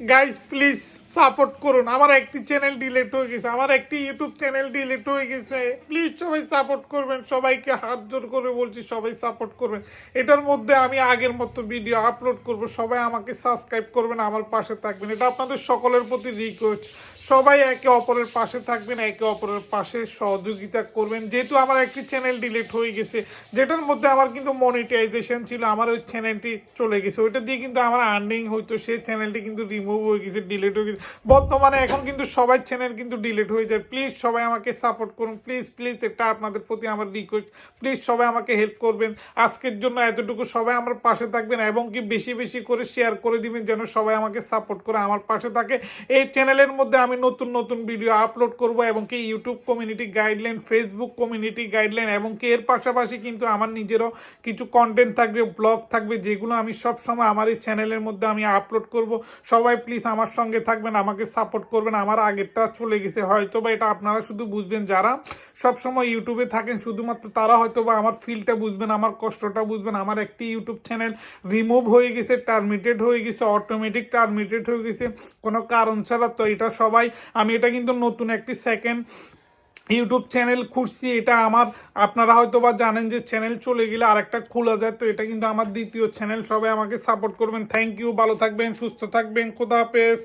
Guys please support করুন। আমার একটি চ্যানেল ডিলেট হয়ে গেছে। আমার একটি ইউটিউব চ্যানেল ডিলেট হয়ে গেছে। প্লিজ সবাই সাপোর্ট করবেন। সবাইকে হাত জোর করে বলছি, সবাই সাপোর্ট করবেন। এটার মধ্যে আমি আগের মতো ভিডিও আপলোড করব। সবাই আমাকে সাবস্ক্রাইব করবেন, আমার পাশে থাকবেন। এটা আপনাদের সকলের প্রতি রিকোয়েস্ট সবাই একে অপরের পাশে থাকবেন, একে অপরের পাশে সহযোগিতা করবেন। যেহেতু আমার একটি চ্যানেল ডিলিট হয়ে গেছে, যেটার মধ্যে আমার কিন্তু মনিটাইজেশন ছিল, আমার ওই চ্যানেলটি চলে গেছে। ওইটা দিয়ে কিন্তু আমার আর্নিং হইতো, সেই চ্যানেলটি কিন্তু রিমুভ হয়ে গেছে ডিলিট হয়ে গেছে। বর্তমানে এখন কিন্তু সবাই চ্যানেল কিন্তু ডিলিট হয়ে যায়। প্লিজ সবাই আমাকে সাপোর্ট করুন। প্লিজ প্লিজ এটা আপনাদের প্রতি আমার রিকোয়েস্ট প্লিজ সবাই আমাকে হেল্প করবেন। আজকের জন্য এতটুকু সবাই আমার পাশে থাকবেন এবং কি বেশি বেশি করে শেয়ার করে দিবেন, যেন সবাই আমাকে সাপোর্ট করে আমার পাশে থাকে। এই চ্যানেলের মধ্যে আমি নতুন নতুন ভিডিও আপলোড করব এবং কি YouTube community guideline Facebook community guideline এবং কি এর পাশাপাশি কিন্তু আমার নিজেরও কিছু কন্টেন্ট থাকবে ব্লগ থাকবে, যেগুলো আমি সব সময় আমার এই চ্যানেলের মধ্যে আমি আপলোড করব। সবাই প্লিজ আমার সঙ্গে থাকবেন, আমাকে সাপোর্ট করবেন। আমার আগেরটা চলে গেছে হয়তো বা এটা আপনারা শুধু বুঝবেন। যারা সব সময় ইউটিউবে থাকেন, শুধুমাত্র তারা হয়তো বা আমার ফিলটা বুঝবেন, আমার কষ্টটা বুঝবেন। আমার একটি ইউটিউব চ্যানেল রিমুভ হয়ে গেছে টার্মিটেড হয়ে গেছে অটোমেটিক টার্মিটেড হয়ে গেছে। কোনো কারণ ছাড়া তো এটা সবাই আমি এটা কিন্তু নতুন একটি সেকেন্ড ইউটিউব চ্যানেল খুঁজছি। এটা আমার, আপনারা হয়তো বা জানেন যে চ্যানেল চলে গেলে আরেকটা খোলা যায়, তো এটা কিন্তু আমার দ্বিতীয় চ্যানেল সবাই আমাকে সাপোর্ট করবেন। থ্যাংক ইউ ভালো থাকবেন, সুস্থ থাকবেন। খোদা হাফেজ।